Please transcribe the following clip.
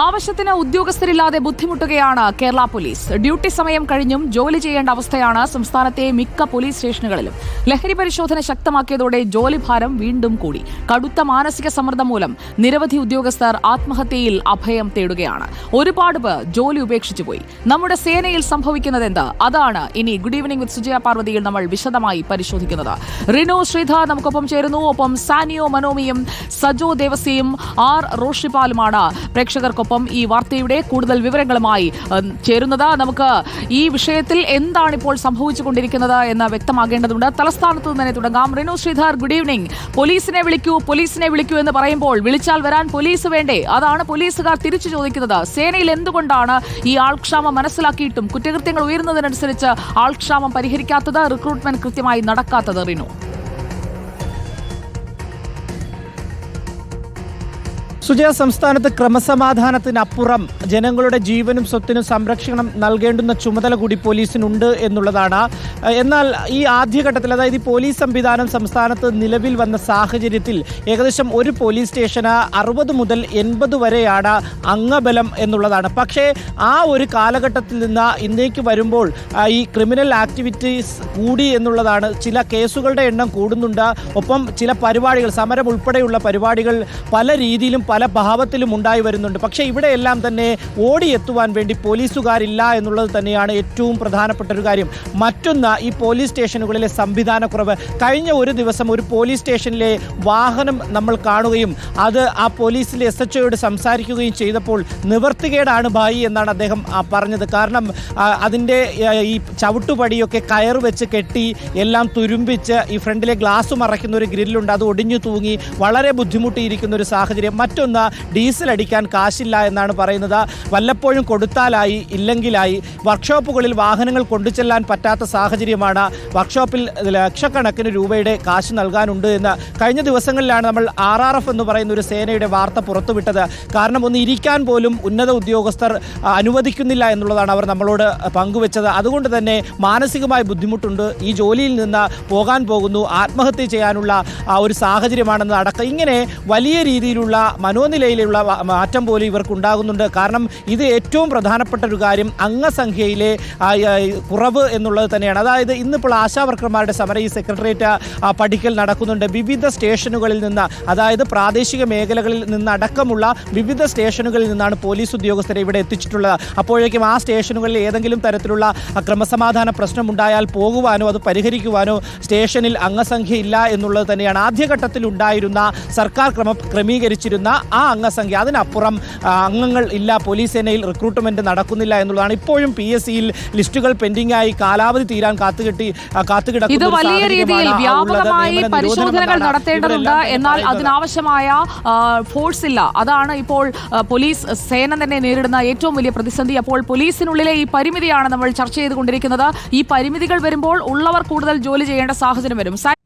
ആവശ്യത്തിന് ഉദ്യോഗസ്ഥരില്ലാതെ ബുദ്ധിമുട്ടുകയാണ് കേരള പോലീസ്. ഡ്യൂട്ടി സമയം കഴിഞ്ഞും ജോലി ചെയ്യേണ്ട അവസ്ഥയാണ് സംസ്ഥാനത്തെ മിക്ക പോലീസ് സ്റ്റേഷനുകളിലും. ലഹരി പരിശോധന ശക്തമാക്കിയതോടെ ജോലിഭാരം വീണ്ടും കൂടി. കടുത്ത മാനസിക സമ്മർദ്ദം മൂലം നിരവധി ഉദ്യോഗസ്ഥർ ആത്മഹത്യയിൽ അഭയം തേടുകയാണ്. ഒരുപാട് പേർ ജോലി ഉപേക്ഷിച്ചു പോയി. നമ്മുടെ സേനയിൽ സംഭവിക്കുന്നത് എന്ത് അതാണ് ഇനി ഗുഡ് ഈവനിംഗ് വിത്ത് സുജയ പാർവതിയിൽ നമ്മൾ വിശദമായി പരിശോധിക്കുന്നത്. റിനു ശ്രീധ നമുക്കൊപ്പം ചേരുന്നു. ഒപ്പം സാനിയോ മനോമിയും സജോ ദേവസിയും ആർ റോഷിപാലുമാണ് പ്രേക്ഷകർക്കൊപ്പം ഈ വാർത്തയുടെ കൂടുതൽ വിവരങ്ങളുമായി ചേരുന്നത്. നമുക്ക് ഈ വിഷയത്തിൽ എന്താണ് ഇപ്പോൾ സംഭവിച്ചുകൊണ്ടിരിക്കുന്നത് എന്ന് വ്യക്തമാകേണ്ടതുണ്ട്. തലസ്ഥാനത്ത് തന്നെ തുടങ്ങാം. Rinu Sreedhar good evening. പോലീസിനെ വിളിക്കൂ പോലീസിനെ വിളിക്കൂ എന്ന് പറയുമ്പോൾ വിളിച്ചാൽ വരാൻ പോലീസ് വേണ്ടേ? അതാണ് പോലീസുകാർ തിരിച്ചു ചോദിക്കുന്നത്. സേനയിൽ എന്തുകൊണ്ടാണ് ഈ ആൾക്ഷാമം മനസ്സിലാക്കിയിട്ടും കുറ്റകൃത്യങ്ങൾ ഉയരുന്നതിനനുസരിച്ച് ആൾക്ഷാമം പരിഹരിക്കാത്തത് റിക്രൂട്ട്മെന്റ് കൃത്യമായി നടക്കാത്തത് റിനു? സുജയ സംസ്ഥാനത്ത് ക്രമസമാധാനത്തിനപ്പുറം ജനങ്ങളുടെ ജീവനും സ്വത്തിനും സംരക്ഷണം നൽകേണ്ടുന്ന ചുമതല കൂടി പോലീസിനുണ്ട് എന്നുള്ളതാണ്. എന്നാൽ ഈ ആദ്യഘട്ടത്തിൽ അതായത് ഈ പോലീസ് സംവിധാനം സംസ്ഥാനത്ത് നിലവിൽ വന്ന സാഹചര്യത്തിൽ ഏകദേശം ഒരു പോലീസ് സ്റ്റേഷന് അറുപത് മുതൽ എൺപത് വരെയാണ് അംഗബലം എന്നുള്ളതാണ്. പക്ഷേ ആ ഒരു കാലഘട്ടത്തിൽ നിന്ന് ഇന്നേക്ക് വരുമ്പോൾ ഈ ക്രിമിനൽ ആക്ടിവിറ്റീസ് കൂടി എന്നുള്ളതാണ്. ചില കേസുകളുടെ എണ്ണം കൂടുന്നുണ്ട്. ഒപ്പം ചില പരിപാടികൾ സമരം ഉൾപ്പെടെയുള്ള പരിപാടികൾ പല രീതിയിലും പല ഭാവത്തിലും ഉണ്ടായി വരുന്നുണ്ട്. പക്ഷേ ഇവിടെയെല്ലാം തന്നെ ഓടിയെത്തുവാൻ വേണ്ടി പോലീസുകാരില്ല എന്നുള്ളത് തന്നെയാണ് ഏറ്റവും പ്രധാനപ്പെട്ട ഒരു കാര്യം. മറ്റൊന്ന് ഈ പോലീസ് സ്റ്റേഷനുകളിലെ സംവിധാനക്കുറവ്. കഴിഞ്ഞ ഒരു ദിവസം ഒരു പോലീസ് സ്റ്റേഷനിലെ വാഹനം നമ്മൾ കാണുകയും അത് ആ പോലീസിലെ എസ് എച്ച് ഒയോട് സംസാരിക്കുകയും ചെയ്തപ്പോൾ നിവർത്തികേടാണ് ഭായി എന്നാണ് അദ്ദേഹം പറഞ്ഞത്. കാരണം അതിന്റെ ഈ ചവിട്ടുപടിയൊക്കെ കയർ വെച്ച് കെട്ടി എല്ലാം തുരുമ്പിച്ച് ഈ ഫ്രണ്ടിലെ ഗ്ലാസ് മറയ്ക്കുന്ന ഒരു ഗ്രില്ലുണ്ട്. അത് ഒടിഞ്ഞു തൂങ്ങി വളരെ ബുദ്ധിമുട്ടിയിരിക്കുന്ന ഒരു സാഹചര്യം. മറ്റൊന്ന് ഡീസൽ അടിക്കാൻ കാശില്ല എന്നാണ് പറയുന്നത്. വല്ലപ്പോഴും കൊടുത്താലായി ഇല്ലെങ്കിലായി. വർക്ക്ഷോപ്പുകളിൽ വാഹനങ്ങൾ കൊണ്ടുചെല്ലാൻ പറ്റാത്ത സാഹചര്യമാണ്. വർക്ക്ഷോപ്പിൽ ലക്ഷക്കണക്കിന് രൂപയുടെ കാശ് നൽകാനുണ്ട് എന്ന് കഴിഞ്ഞ ദിവസങ്ങളിലാണ് നമ്മൾ ആർ ആർ എഫ് എന്ന് പറയുന്ന ഒരു സേനയുടെ വാർത്ത പുറത്തുവിട്ടത്. കാരണം ഒന്ന് ഇരിക്കാൻ പോലും ഉന്നത ഉദ്യോഗസ്ഥർ അനുവദിക്കുന്നില്ല എന്നുള്ളതാണ് അവർ നമ്മളോട് പങ്കുവെച്ചത്. അതുകൊണ്ട് തന്നെ മാനസികമായ ബുദ്ധിമുട്ടുണ്ട്. ഈ ജോലിയിൽ നിന്ന് പോകാൻ പോകുന്നു. ആത്മഹത്യ ചെയ്യാനുള്ള ഒരു സാഹചര്യമാണെന്ന് അടക്കം. ഇങ്ങനെ വലിയ രീതിയിലുള്ള മനോനിലയിലുള്ള മാറ്റം പോലും ഇവർക്ക് ഉണ്ടാകുന്നുണ്ട് കാരണം ഇത് ഏറ്റവും പ്രധാനപ്പെട്ട ഒരു കാര്യം അംഗസംഖ്യയിലെ കുറവ് എന്നുള്ളത് തന്നെയാണ്. അതായത് ഇന്നിപ്പോൾ ആശാവർക്കർമാരുടെ സമരം ഈ സെക്രട്ടേറിയറ്റ് പഠിക്കൽ നടക്കുന്നുണ്ട്. വിവിധ സ്റ്റേഷനുകളിൽ നിന്ന് അതായത് പ്രാദേശിക മേഖലകളിൽ നിന്നടക്കമുള്ള വിവിധ സ്റ്റേഷനുകളിൽ നിന്നാണ് പോലീസ് ഉദ്യോഗസ്ഥരെ ഇവിടെ എത്തിച്ചിട്ടുള്ളത്. അപ്പോഴേക്കും ആ സ്റ്റേഷനുകളിൽ ഏതെങ്കിലും തരത്തിലുള്ള ക്രമസമാധാന പ്രശ്നം ഉണ്ടായാൽ പോകുവാനോ അത് പരിഹരിക്കുവാനോ സ്റ്റേഷനിൽ അംഗസംഖ്യ ഇല്ല എന്നുള്ളത് തന്നെയാണ്. ആദ്യഘട്ടത്തിൽ ഉണ്ടായിരുന്ന സർക്കാർ ക്രമ ക്രമീകരിച്ചിരുന്ന ആ അംഗസംഖ്യ അതിനപ്പുറം അംഗങ്ങൾ ഇല്ല പോലീസ് സേനയിൽ റിക്രൂട്ട്മെന്റ് നടക്കുന്നില്ല എന്നുള്ളതാണ് ഇപ്പോഴും പി എസ് സിയിൽ ലിസ്റ്റുകൾ പെൻഡിംഗ് ആയി കാലാവധി തീരാൻ കാത്തുകെട്ടി കാത്തുകിടക്കുന്ന വലിയ രീതിയിൽ ഉള്ളത്. വ്യാപകമായി നിയമന പരിശോധനകൾ നടത്തേണ്ടതുണ്ട് എന്നാൽ. അതിനാവശ്യമായ ഫോഴ്സ് ഇല്ല അതാണ് ഇപ്പോൾ പോലീസ് സേന തന്നെ നേരിടുന്ന ഏറ്റവും വലിയ പ്രതിസന്ധി അപ്പോൾ പോലീസിനുള്ളിലെ ഈ പരിമിതിയാണ് നമ്മൾ ചർച്ച ചെയ്തുകൊണ്ടിരിക്കുന്നത് ഈ പരിമിതികൾ വരുമ്പോൾ ഉള്ളവർ കൂടുതൽ ജോലി ചെയ്യേണ്ട സാഹചര്യം വരും